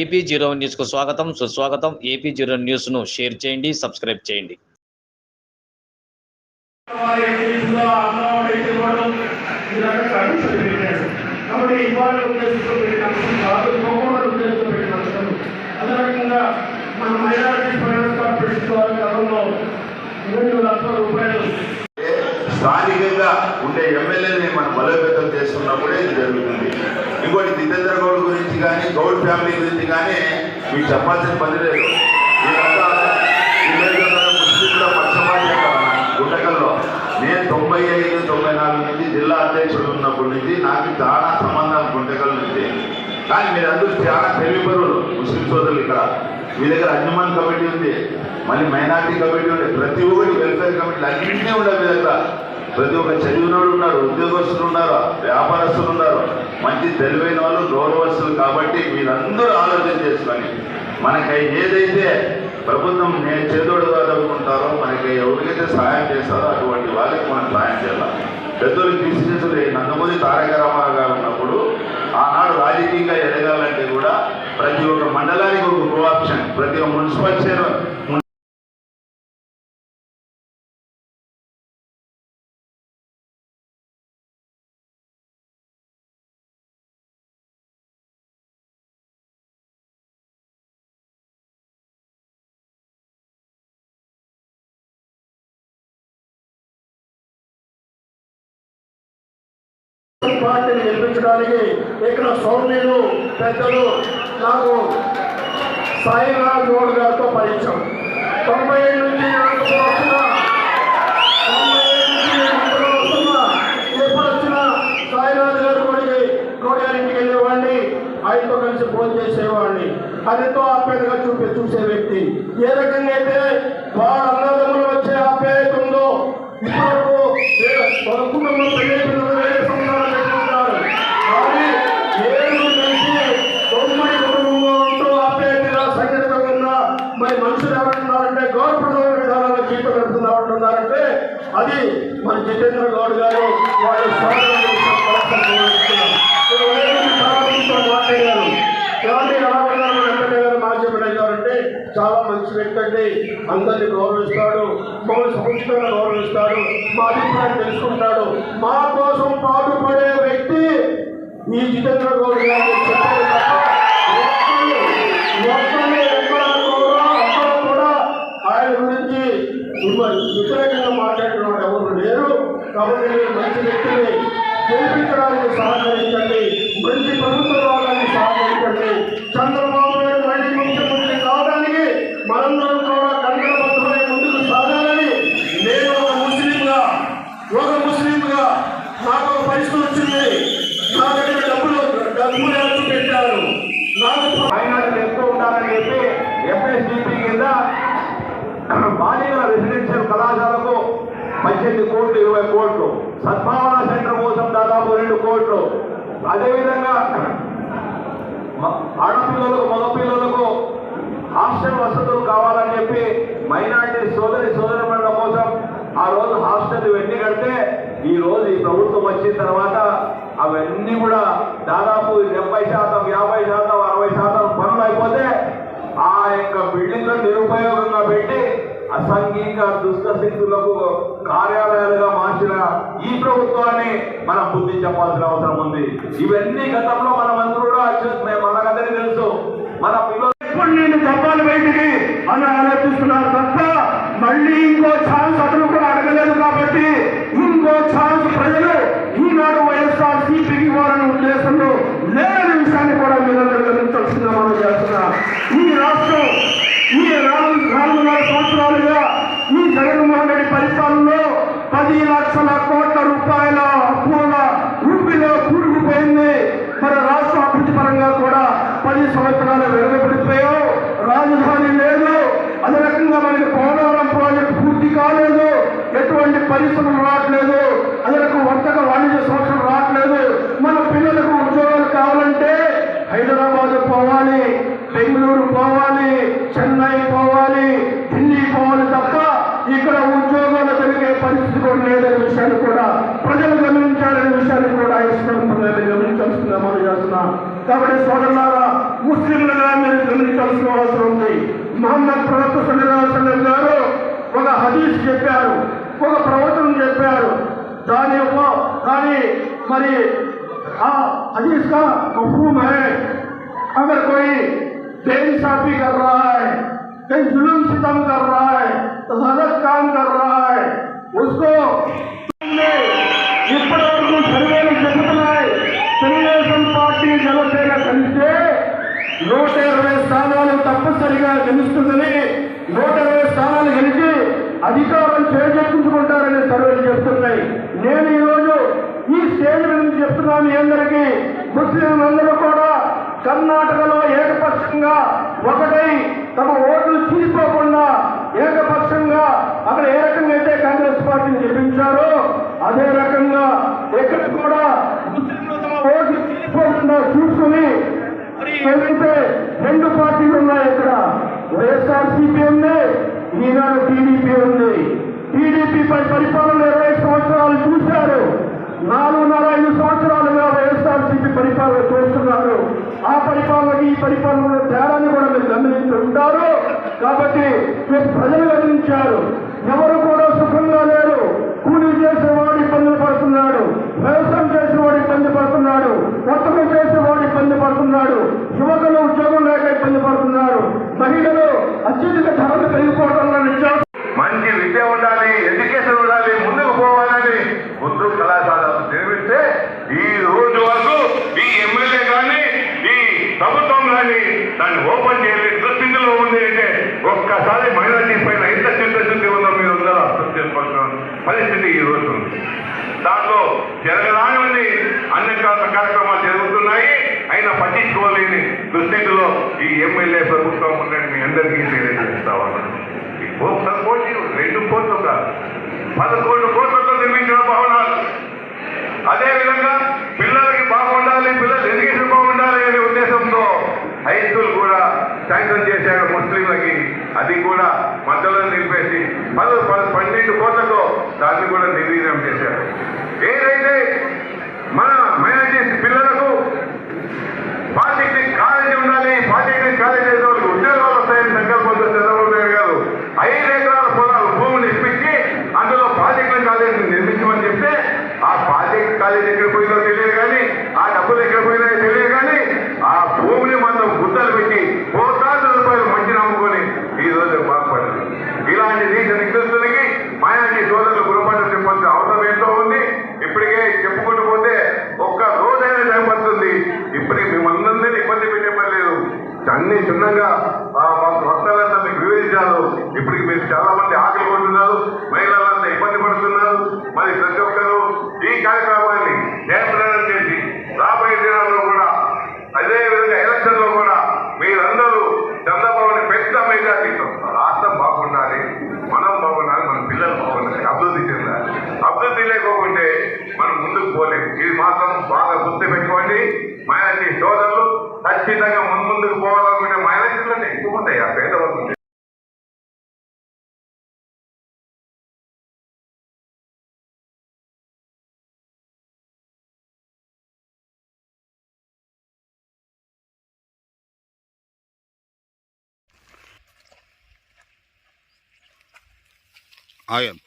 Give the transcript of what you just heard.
AP zero న్యూస్కు స్వాగతం. సుస్వాగతం. ఏపీ జీరో న్యూస్ను షేర్ చేయండి సబ్స్క్రైబ్ చేయండి. వారి మన మైనారిటీ ఫైనాన్స్ కార్పొరేషన్ ద్వారా గతంలో రెండు లక్షల రూపాయలు స్థానికంగా ఉండే ఎమ్మెల్యేని మనం బలోపేతం చేస్తున్నప్పుడే ఇది జరుగుతుంది. ఇంకోటి జితేంద్ర గౌడ్ గురించి కానీ గౌడ్ ఫ్యామిలీ గురించి కానీ మీకు చెప్పాల్సిన పని లేదు. గుంటకల్లో. నేను తొంభై ఐదు తొంభై నాలుగు నుంచి జిల్లా అధ్యక్షుడు ఉన్నప్పటి నుంచి నాకు చాలా సంబంధం గుంటకల్ నుంచి. కానీ మీరందరూ చాలా తెలివిపరులు ముస్లిం సోదరులు ఇక్కడ. మీ దగ్గర అంజుమన్ కమిటీ ఉంది మళ్ళీ మైనార్టీ కమిటీ ఉంది. ప్రతి ఒక్కటి వెల్ఫేర్ కమిటీలు అన్నింటినీ ఉండే మీ దగ్గర ప్రతి ఒక్క చదివినోడు ఉన్నారు ఉద్యోగస్తులు ఉన్నారు వ్యాపారస్తులు ఉన్నారు. మంచి తెలివైన వాళ్ళు గౌరవస్తులు కాబట్టి మీరందరూ ఆలోచన చేసుకొని మనకి ఏదైతే ప్రభుత్వం నేను చేదోడుగా చదువుకుంటారో మనకి ఎవరికైతే సహాయం చేస్తారో అటువంటి వాళ్ళకి మనం సహాయం చేయాలి పెద్దలు తీసుకెళ్ళి నందమూరి తారక రామారావు గారు ఉన్నప్పుడు ఆనాడు రాజకీయంగా ఎదగాలంటే కూడా ప్రతి ఒక్క మండలానికి ఒక కో ఆప్షన్ ప్రతి ఒక్క మున్సిపల్ చైర్మన్ పార్టీని గెలిపించడానికి ఇక్కడ సౌమ్యులు పెద్దలు నాకు సాయిరాజ్ గౌడ్ గారితో పరిచయం. తొంభై ఏడు నుంచి తొంభై నుంచి సాయిరాజ్ గారు వెళ్ళేవాడిని ఆయనతో కలిసి ఫోన్ చేసేవాడిని. అదితో ఆప్యాయతగా చూపి చూసే వ్యక్తి. ఏ రకంగా అయితే వాళ్ళ అన్నదమ్ములు వచ్చే ఆప్యాయత ఉందో ఇప్పటివరకు కుటుంబం మరి మనుషులు ఎవరున్నారంటే గౌరవప్రదమైన విధానాల్లో జీవితం గడుపుతున్నారంటే అది మన జితేంద్ర గౌడ్ గారు వాళ్ళ మాట్లాడారు ఏమంటే ఎలా ఉన్నారు మన గారు మాజీ చాలా మంచి వ్యక్తి అండి. అందరినీ గౌరవిస్తాడు. మమ్మల్ని సముచితంగా గౌరవిస్తాడు. మా అభిప్రాయం తెలుసుకుంటాడు. మా కోసం పాటుపడే వ్యక్తి ఈ జితేంద్ర గౌడ్ గారు చెప్పారు తప్ప కూడా ఆయన గురించి వ్యతిరేకంగా మాట్లాడిన ఎవరు లేరు కాబట్టి మంచి వ్యక్తిని గెలిపించడానికి సహకరించండి మంచి ప్రభుత్వ రావడానికి సహకరించండి చంద్ర నాయుడు మళ్ళీ ముఖ్యమంత్రి కావడానికి మనందరం కూడా కంకణబద్ధమై ముందుకు సాగాలని నేను ఒక ముస్లింగా ఒక ముస్లింగా నాకు ఒక పరిస్థితి వచ్చింది నా దగ్గర డబ్బులు డబ్బులు ఖర్చు పెట్టారు నాకు మైనార్టీలు ఎక్కువ ఉండాలని చెప్పి ఎఫ్ఎస్డిపి కింద బాలికల రెసిడెన్షియల్ కళాశాలకు పద్దెనిమిది కోట్లు ఇరవై కోట్లు. సద్భావన సెంటర్ కోసం దాదాపు రెండు కోట్లు. అదేవిధంగా ఆడపిల్లలకు మగపిల్లలకు హాస్టల్ వసతులు కావాలని చెప్పి మైనార్టీ సోదరి సోదరిమణుల కోసం ఆ రోజు హాస్టల్ ఇవన్నీ కడితే ఈ రోజు ఈ ప్రభుత్వం వచ్చిన తర్వాత అవన్నీ కూడా దాదాపు డెబ్బై శాతం యాభై శాతం అరవై శాతం పనులు అయిపోతే ఆ యొక్క బిల్డింగ్లను నిరుపయోగంగా పెట్టి అసంఘిక దుష్ట శక్తులకు కార్యాలయాలుగా మార్చిన ఈ ప్రభుత్వాన్ని మనం బుద్ధి చెప్పాల్సిన అవసరం ఉంది. ఇవన్నీ గతంలో మన మంత్రులు కూడా మనకందరికీ తెలుసు. మన పిల్లలు ఇప్పుడు నేను చెప్పాలి బయటికి అని ఆలోచిస్తున్నారు తప్ప మళ్ళీ ఇంకో ఛాన్స్ అతను కూడా అడగలేదు కాబట్టి ఇంకో ఛాన్స్ ప్రజలు గమనించాలనే విషయాన్ని కూడా ఇష్టం గమనించాల్సిందిగా మనం చేస్తున్నాం కాబట్టి సోదరులారా ముస్లింలుగా మీరు గమనించాల్సిన అవసరం ఉంది మహమ్మద్ ప్రవక్త సల్లాహం గారు ఒక హదీస్ చెప్పారు ఒక ప్రవచనం చెప్పారు దాని యొక్క కానీ మరి ఆ हदीस का मफहूम है अगर कोई बेइंसाफी कर रहा है कहीं जुल्म सितम कर रहा है तो गलत काम कर रहा है उसको గెలుస్తుందని నూట ఇరవై స్థానాలు గెలిచి అధికారం చేజెక్కించుకుంటారని సర్వేలు చెప్తున్నాయి నేను ఈరోజు ఈ స్టేజ్ నుంచి చెప్తున్నాను అందరికీ. ముస్లిం అందరూ కూడా కర్ణాటకలో ఏకపక్షంగా ఒకటై తమ ఓట్లు చీలిపోకుండా ఏకపక్షంగా అక్కడ ఏ రకంగా అయితే కాంగ్రెస్ పార్టీని గెలిపించారో అదే రకంగా ఎక్కడ కూడా ముస్లింలు తమ ఓట్లు చీలిపోకుండా చూసుకుని ఏదైతే రెండు పార్టీలు ఉన్నాయి ఇక్కడ వైఎస్ఆర్ ఉంది ఈనాడు టీడీపీ ఉంది. టీడీపీపై పరిపాలన ఇరవై సంవత్సరాలు చూశారు. నాలుగున్నర ఐదు సంవత్సరాలుగా వైఎస్ఆర్సీపీ పరిపాలన చేస్తున్నారు. ఆ పరిపాలనకి ఈ పరిపాలన తేడాన్ని కూడా మీరు గమనించి ఉంటారు. కాబట్టి మీరు ప్రజలు గమనించారు. ఎవరు కూడా సుఖంగా లేరు. కూలీ చేసేవారు దాన్ని ఓపెన్ చేయలేదు దుస్థితిలో ఉంది అంటే ఒక్కసారి మైనార్టీ పైన ఎంత చిత్తశుద్ధి ఉందో మీరు ఉందో అర్థం చేసుకోవాల్సిన పరిస్థితి ఈ రోజు ఉంది. దాంట్లో జరగరానివన్నీ అన్ని కార్యక్రమాలు జరుగుతున్నాయి. అయినా పట్టించుకోలేని దుస్థితిలో ఈ ఎమ్మెల్యే ప్రభుత్వం ఉండండి మీ అందరికీ తెలియజేస్తా ఉన్నాను. ఒక్క కోటి రెండు కోట్లు కాదు. పదకొండు కోట్లతో నిర్మించిన భవనాలు. అదేవిధంగా పిల్లలు బాగుండాలి పిల్లలు ఎడ్యుకేషన్ బాగుండాలి అనే ఉద్దేశంతో హై స్కూల్ కూడా శాంక్షన్ చేశారు ముస్లింలకి. అది కూడా మధ్యలో నిలిపేసి పది పన్నెండు కోట్లతో దాన్ని కూడా నిర్వీర్యం చేశారు. ఏదైతే మన మైనార్టీస్ పిల్లలకు పాలిటెక్నిక్ కాలేజీ ఉండాలి పాలిటెక్నిక్ కాలేజీలో చేసే వాళ్ళకి ఉద్యోగాలు వస్తాయని సంకల్పంతో చంద్రబాబు నాయుడు గారు ఐదు ఎకరాల పొలాలు భూమిని ఇప్పించి అందులో పాలిటెక్నిక్ కాలేజీ నిర్మించమని చెప్తే ఆ పాలిటెక్నిక్ కాలేజీ ఎక్కడ పోయిందో తెలియదు కానీ ఆ డబ్బులు ఎక్కడ పోయినాయో తెలియదు కానీ ఆ భూమిని మాత్రం గుద్దలు పెట్టి కోట్లాది రూపాయలు మంచి నమ్ముకొని ఈ రోజు బాగుపడింది ఇలాంటి నీచ నిగ్రస్తులకి మాయాన్ని సోదరులు గుణపాఠం చెప్పాల్సిన అవసరం ఎంతో ఉంది ఇప్పటికే చెప్పుకుంటూ పోతే ఒక్క రోజైనా టైం పడుతుంది ఇప్పటికి మిమ్మల్ని ఇబ్బంది పెట్టే పని లేదు అన్ని చిన్నగా ఆ, మా భక్తులంతా మీకు వివరించారు ఇప్పటికి మీరు చాలా మంది ఆకలి పడుతున్నారు మహిళలంతా ఇబ్బంది పడుతున్నారు మరి ప్రతి ఒక్కరూ ఈ కార్యక్రమాన్ని జయప్రదం చేసి రాబోయే దినాల్లో కూడా అదే విధంగా ఎలక్షన్లో కూడా మీరందరూ చంద్రబాబుని పెద్ద మెజార్టీతో రాష్ట్రం బాగుండాలి మనం బాగుండాలి మన పిల్లలు బాగుండాలి అభివృద్ధి చెందాలి. అభివృద్ధి లేకోకుంటే మనం ముందుకు పోలేము. ఇది మాత్రం బాగా గుర్తు పెట్టుకోండి మైనార్టీ సోదరులు ఖచ్చితంగా ముందు ముందుకు I am.